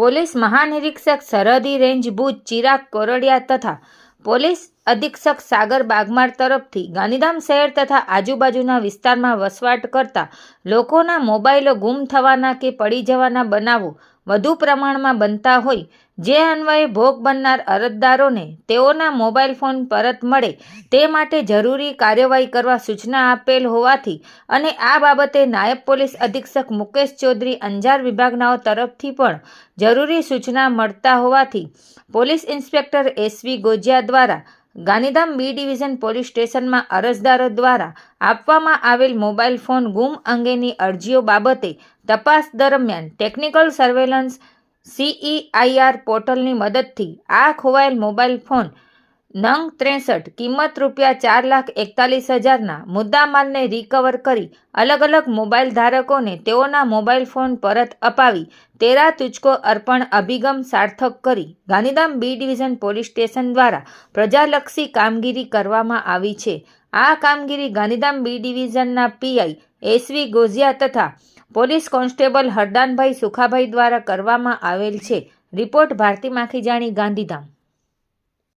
Police મહાનિરીક્ષક સરહદી range Bhuj Chirag Kordia તથા police અધિક્ષક સાગર બાગમાર તરફથી ગાંધીધામ શહેર તથા આજુબાજુના વિસ્તારમાં વસવાટ કરતા લોકોના મોબાઈલો ગુમ થવાના કે પડી જવાના બનાવો વધુ પ્રમાણમાં બનતા હોય, જે અન્વયે ભોગ બનનાર અરજદારોને તેઓના મોબાઈલ ફોન પરત મળે, તે માટે જરૂરી કાર્યવાહી કરવા સૂચના આપેલ હોવાથી અને આ બાબતે નાયબ પોલીસ અધિક્ષક મુકેશ ચૌધરી અંજાર વિભાગનાઓ તરફથી પણ જરૂરી સૂચના મળતા હોવાથી પોલીસ ઇન્સ્પેક્ટર એસવી ગોજિયા દ્વારા ગાંધીધામ બી ડિવિઝન પોલીસ સ્ટેશનમાં અરજદારો દ્વારા આપવામાં આવેલ મોબાઈલ ફોન ગુમ અંગેની અરજીઓ બાબતે તપાસ દરમિયાન ટેકનિકલ સર્વેલન્સ સીઈઆઈઆર પોર્ટલની મદદથી આ ખોવાયેલ મોબાઈલ ફોન નંગ ત્રેસઠ, કિંમત રૂપિયા ચાર લાખ એકતાલીસ હજારના મુદ્દામાલને રિકવર કરી અલગ અલગ મોબાઈલ ધારકોને તેઓના મોબાઈલ ફોન પરત અપાવી તેરા તુચકો અર્પણ અભિગમ સાર્થક કરી Gandhidham B division police station દ્વારા પ્રજાલક્ષી કામગીરી કરવામાં આવી છે. આ કામગીરી ગાંધીધામ બી ડિવિઝનના પીઆઈ એસવી ગોઝિયા તથા પોલીસ કોન્સ્ટેબલ હરદાનભાઈ સુખાભાઈ દ્વારા કરવામાં આવેલ છે. રિપોર્ટ ભારતી માખીજાણી ગાંધીધામ.